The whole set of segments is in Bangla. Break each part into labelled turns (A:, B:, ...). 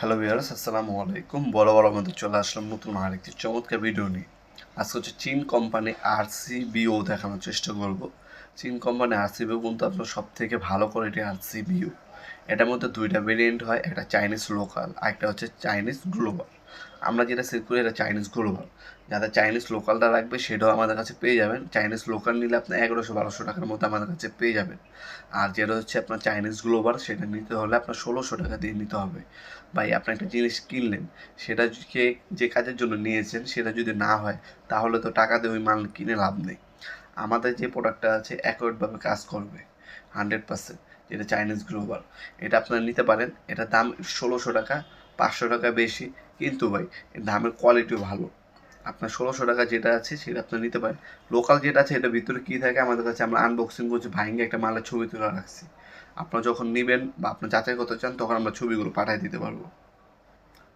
A: হ্যালো ভিয়ার্স আসসালামু আলাইকুম। বড় বড় মধ্যে চলে আসলাম নতুন আরেকটি চমৎকার ভিডিও নিয়ে। আজকে হচ্ছে চীন কোম্পানি আরসিবিও দেখানোর চেষ্টা করব। চীন কোম্পানি আরসিবিও কিন্তু আপনার সব থেকে ভালো কোয়ালিটি আরসিবিও এটার মধ্যে দুইটা ভেরিয়েন্ট হয়, একটা চাইনিজ লোকাল আর একটা হচ্ছে চাইনিজ গ্লোবাল আমরা যেটা সেল করি এটা চাইনিজ গ্লোবাল যাদের চাইনিজ লোকালটা রাখবে সেটাও আমাদের কাছে পেয়ে যাবেন। চাইনিজ লোকাল নিলে আপনি এগারোশো বারোশো টাকার মতো আমাদের কাছে পেয়ে যাবেন। আর যেটা হচ্ছে আপনার চাইনিজ গ্লোবাল সেটা নিতে হলে আপনার ষোলোশো টাকা দিয়ে নিতে হবে। ভাই, আপনি একটা জিনিস কিনলেন, সেটা কে যে কাজের জন্য নিয়েছেন, সেটা যদি না হয়, তাহলে তো টাকা দিয়ে ওই মাল কিনে লাভ নেই। আমাদের যে প্রোডাক্টটা আছে অ্যাকোয়ার্ডভাবে কাজ করবে হান্ড্রেড পার্সেন্ট যেটা চাইনিজ গ্লোবাল এটা আপনারা নিতে পারেন, এটা দাম ষোলোশো টাকা, পাঁচশো টাকা বেশি কিন্তু ভাই, এর দামের কোয়ালিটিও ভালো। আপনার ষোলোশো টাকা যেটা আছে, সেটা আপনার নিতে পারেন। লোকাল যেটা আছে এটা ভিতরে কী থাকে, আমাদের কাছে আমরা আনবক্সিং করছি, ভাইঙ্গে একটা মালের ছবি তুলে রাখছি। আপনারা যখন নেবেন বা আপনার যাচাই করতে চান, তখন আমরা ছবিগুলো পাঠিয়ে দিতে পারব।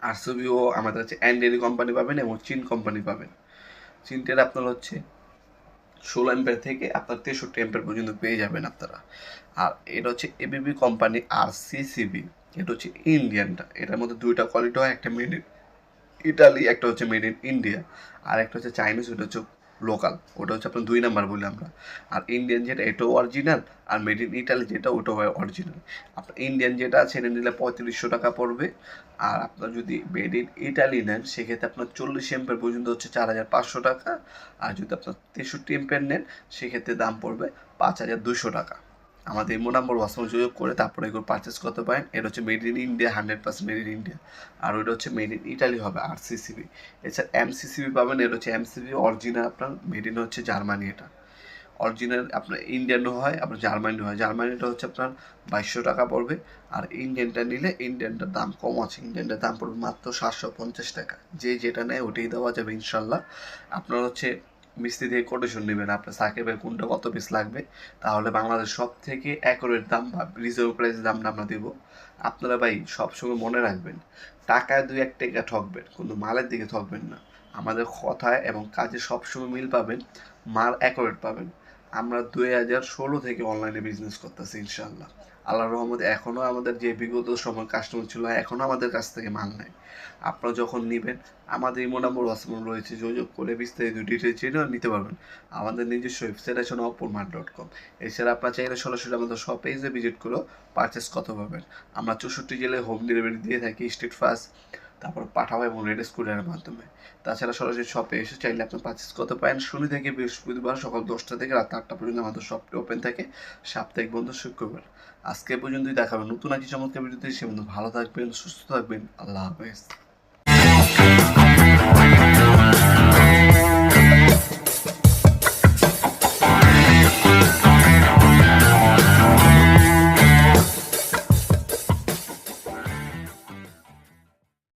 A: আর ছবিও আমাদের কাছে অ্যান্ডেরি কোম্পানি পাবেন এবং চীন কোম্পানি পাবেন। চীনটের আপনার হচ্ছে ষোলো এম্পের থেকে আপনার তেষট্টি এম্পের পর্যন্ত পেয়ে যাবেন আপনারা। আর এটা হচ্ছে এবিবি কোম্পানি আর সিসিবি এটা হচ্ছে ইন্ডিয়ানটা এটার মধ্যে দুইটা কোয়ালিটি হয়, একটা ইন ইটালি, একটা হচ্ছে মেড ইন ইন্ডিয়া আর একটা হচ্ছে চাইনিজ ওটা হচ্ছে লোকাল ওটা হচ্ছে আপনার দুই নাম্বার বলি আমরা। আর ইন্ডিয়ান যেটা, এটাও অরিজিনাল আর মেড ইন ইটালি যেটা, ওটাও অরিজিনাল আপনার ইন্ডিয়ান যেটা আছে, এটা নিলে পঁয়ত্রিশশো টাকা পড়বে, আর আপনার যদি মেড ইন ইটালি নেন, সেক্ষেত্রে আপনার চল্লিশ এম্পের পর্যন্ত হচ্ছে চার হাজার পাঁচশো টাকা, আর যদি আপনার তেষট্টি এম্পের নেন, সেক্ষেত্রে দাম পড়বে পাঁচ হাজার দুশো টাকা। আমাদের ইমো নাম্বার হোয়াটসঅ্যাপ যোগাযোগ করে তারপরে এগুলো পারচেস করতে পারেন। এটা হচ্ছে made in India hundred percent made in India আর ওইটা হচ্ছে মেড ইন ইটালি হবে আর সিসিবি এছাড়া এম সিসিবি পাবেন, এটা হচ্ছে এম এমসিবি অরিজিনাল আপনার মেড ইন হচ্ছে জার্মানি এটা। অরিজিনাল আপনার ইন্ডিয়ানও হয়, আপনার জার্মানিও হয়। জার্মানিটা হচ্ছে আপনার বাইশশো টাকা পড়বে। আর ইন্ডিয়ানটা নিলে ইন্ডিয়ানটার দাম কম আছে। ইন্ডিয়ানটার দাম পড়বে মাত্র সাতশো পঞ্চাশ টাকা। যে যেটা নেয় ওটাই দেওয়া যাবে ইনশাল্লাহ। আপনার হচ্ছে মিস্ত্রি থেকে কোটেশন নেবেন আপনার সাকিবের কোনটা কত পিস লাগবে, তাহলে বাংলাদেশ সব থেকে অ্যাকোরেট দাম বা রিজার্ভ প্রাইসের দামটা আমরা দেবো। আপনারা ভাই সবসময় মনে রাখবেন, টাকায় দুই এক টাকা ঠকবেন কিন্তু মালের দিকে ঠকবেন না। আমাদের কথায় এবং কাজে সবসময় মিল পাবেন, মাল অ্যাকোরেট পাবেন। আমরা দুই হাজার ষোলো থেকে অনলাইনে বিজনেস করতেছি ইনশাল্লাহ আল্লাহ রহমতে এখনও আমাদের যে বিগত সময় কাস্টমার ছিল এখনও আমাদের কাছ থেকে মাল নেয়। আপনারা যখন নেবেন, আমাদের ইমো নম্বর হোয়াটসঅ্যাপ রয়েছে, যোগাযোগ করে বিস্তারিত ডিটেলস জেনে নিতে পারবেন। আমাদের নিজস্ব ওয়েবসাইট আছে নপুর মার্ট ডট কম এছাড়া আপনার চাইলে সরাসরি আমাদের সব পেজে ভিজিট করেও পারচেস করতে পারবেন। আমরা চৌষট্টি জেলায় হোম ডেলিভারি দিয়ে থাকি স্ট্রিট ফাস্ট তারপর পাঠাবো এবং রেড স্কুলের মাধ্যমে। তাছাড়া সরাসরি শপে এসে চাইলে আপনি পার্চেস করতে পারেন। শনি থেকে বৃহস্পতিবার সকাল দশটা থেকে রাত আটটা পর্যন্ত আমাদের শপটি ওপেন থাকে সাপ্তাহিক বন্ধ শুক্রবার। আজকে পর্যন্তই দেখাবে নতুন আর চমৎকার ভিডিওতে। সে বন্ধু ভালো থাকবেন, সুস্থ থাকবেন। আল্লাহ হাফেজ।